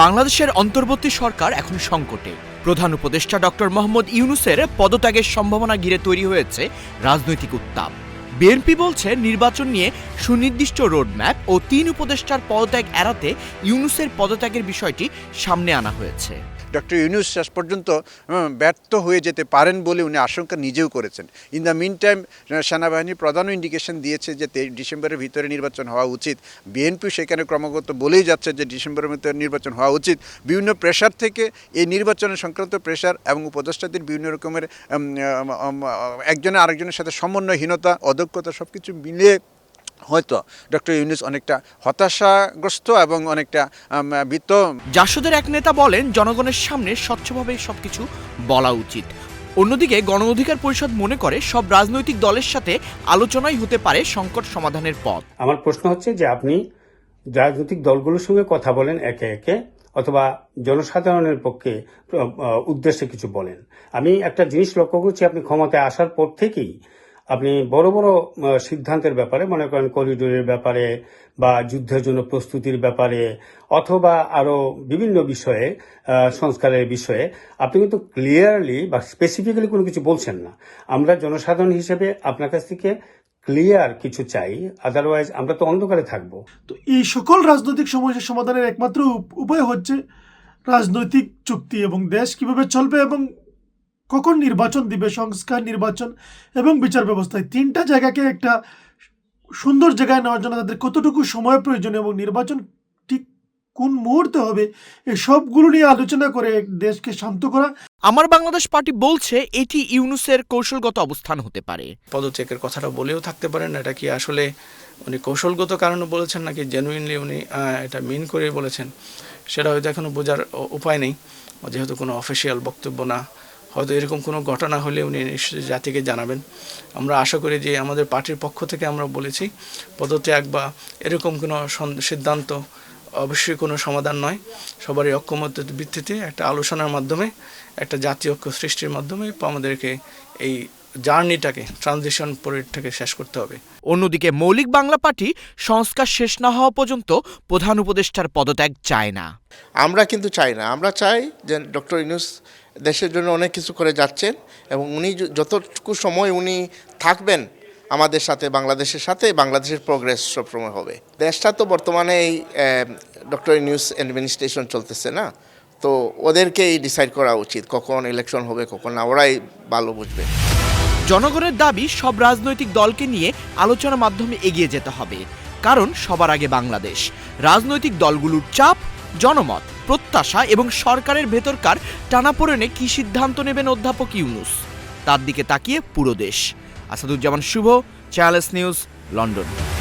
বাংলাদেশের অন্তর্বর্তী সরকার এখন সংকটে। প্রধান উপদেষ্টা ডক্টর মোহাম্মদ ইউনুসের পদত্যাগের সম্ভাবনা ঘিরে তৈরি হয়েছে রাজনৈতিক উত্তাপ। বিএনপি বলছে, নির্বাচন নিয়ে সুনির্দিষ্ট রোডম্যাপ ও তিন উপদেষ্টার পদত্যাগ এড়াতে ইউনুসের পদত্যাগের বিষয়টি সামনে আনা হয়েছে। ডক্টর ইউনুস শেষ পর্যন্ত ব্যর্থ হয়ে যেতে পারেন বলে উনি আশঙ্কা নিজেও করেছেন। ইন দ্য মিন টাইম সেনাবাহিনী প্রধানও ইন্ডিকেশন দিয়েছে যে ডিসেম্বরের ভিতরে নির্বাচন হওয়া উচিত। বিএনপি সেখানে ক্রমাগত বলেই যাচ্ছে যে ডিসেম্বরের ভিতরে নির্বাচন হওয়া উচিত। বিভিন্ন প্রেশার থেকে এই নির্বাচনের সংক্রান্ত প্রেশার এবং উপদেষ্টাদের বিভিন্ন রকমের একজনের আরেকজনের সাথে সমন্বয়হীনতা, অদক্ষতা সব কিছু মিলিয়ে হয়তো ডক্টর ইউনুস অনেকটা হতাশাগ্রস্ত এবং অনেকটা ভীত। জাসদের এক নেতা বলেন জনগণের সামনে স্বচ্ছভাবে সবকিছু বলা উচিত। অন্যদিকে গণ অধিকার পরিষদ মনে করে সব রাজনৈতিক দলের সাথে আলোচনাই হতে পারে সংকট সমাধানের পথ। আমার প্রশ্ন হচ্ছে যে আপনি রাজনৈতিক দলগুলোর সঙ্গে কথা বলেন একে একে অথবা জনসাধারণের পক্ষে উদ্দেশ্যে কিছু বলেন। আমি একটা জিনিস লক্ষ্য করছি আপনি ক্ষমতায় আসার পর থেকেই আপনি বড় বড় সিদ্ধান্তের ব্যাপারে মনে করেন করিডোরের ব্যাপারে বা যুদ্ধের জন্য প্রস্তুতির ব্যাপারে অথবা আরও বিভিন্ন বিষয়ে সংস্কারের বিষয়ে, আপনি কিন্তু ক্লিয়ারলি বা স্পেসিফিক্যালি কোনো কিছু বলছেন না। আমরা জনসাধারণ হিসেবে আপনার কাছ থেকে ক্লিয়ার কিছু চাই আদারওয়াইজ আমরা তো অন্ধকারে থাকব। তো এই সকল রাজনৈতিক সমস্যার সমাধানের একমাত্র উপায় হচ্ছে রাজনৈতিক চুক্তি এবং দেশ কীভাবে চলবে এবং কখন নির্বাচন দিবে সংস্কার নির্বাচন এবং বিচার ব্যবস্থায়? তিনটা জায়গাকে একটা সুন্দর জায়গায় নেওয়ার জন্য তাদের কতটুকু সময় প্রয়োজন এবং নির্বাচন ঠিক কোন মুহূর্তে হবে এই সবগুলো নিয়ে আলোচনা করে দেশকে শান্ত করা। আমার বাংলাদেশ পার্টি বলছে এটি ইউনুসের কৌশলগত অবস্থান হতে পারে। পদত্যাগের কথাটা বলেও থাকতে পারেন এটা কি আসলে উনি কৌশলগত কারণে বলেছেন নাকি জেনুইনলি উনি এটা মিন করে বলেছেন সেটা হয়তো এখনও বোঝার উপায় নেই। যেহেতু কোনো অফিসিয়াল বক্তব্য না হয়তো এরকম কোনো ঘটনা হলে উনি নিশ্চয়ই জাতিকে জানাবেন। আমরা আশা করি যে আমাদের পার্টির পক্ষ থেকে আমরা বলেছি পদত্যাগ বা এরকম কোনো সিদ্ধান্ত অবশ্যই কোনো সমাধান নয়। সবারই ঐক্যমতের ভিত্তিতে একটা আলোচনার মাধ্যমে একটা জাতীয় ঐক্য সৃষ্টির মাধ্যমে আমাদেরকে এই জার্নিটাকে ট্রানজিশন পিরিয়ডটাকে শেষ করতে হবে। অন্যদিকে মৌলিক বাংলা পার্টি সংস্কার শেষ না হওয়া পর্যন্ত প্রধান উপদেষ্টার পদত্যাগ চায় না। আমরা কিন্তু চাই না। আমরা চাই যে ডক্টর ইউনুস দেশের জন্য অনেক কিছু করে যাচ্ছেন এবং উনি যতটুকু সময় উনি থাকবেন আমাদের সাথে, বাংলাদেশের সাথে, বাংলাদেশের প্রোগ্রেস সবসময় হবে। দেশটা তো বর্তমানে এই ডক্টর নিউজ অ্যাডমিনিস্ট্রেশন চলতেছে না? তো ওদেরকেই ডিসাইড করা উচিত, কখন ইলেকশন হবে, কখন না, ওরাই ভালো বুঝবে। জনগণের দাবি, সব রাজনৈতিক দলকে নিয়ে আলোচনার মাধ্যমে এগিয়ে যেতে হবে। কারণ সবার আগে বাংলাদেশ। রাজনৈতিক দলগুলোর চাপ জনমত, প্রত্যাশা এবং সরকারের ভেতরকার টানাপোড়েনে কি সিদ্ধান্ত নেবেন অধ্যাপক ইউনুস? তার দিকে তাকিয়ে পুরো দেশ। Asaduzzaman Shuvo channel S news, London.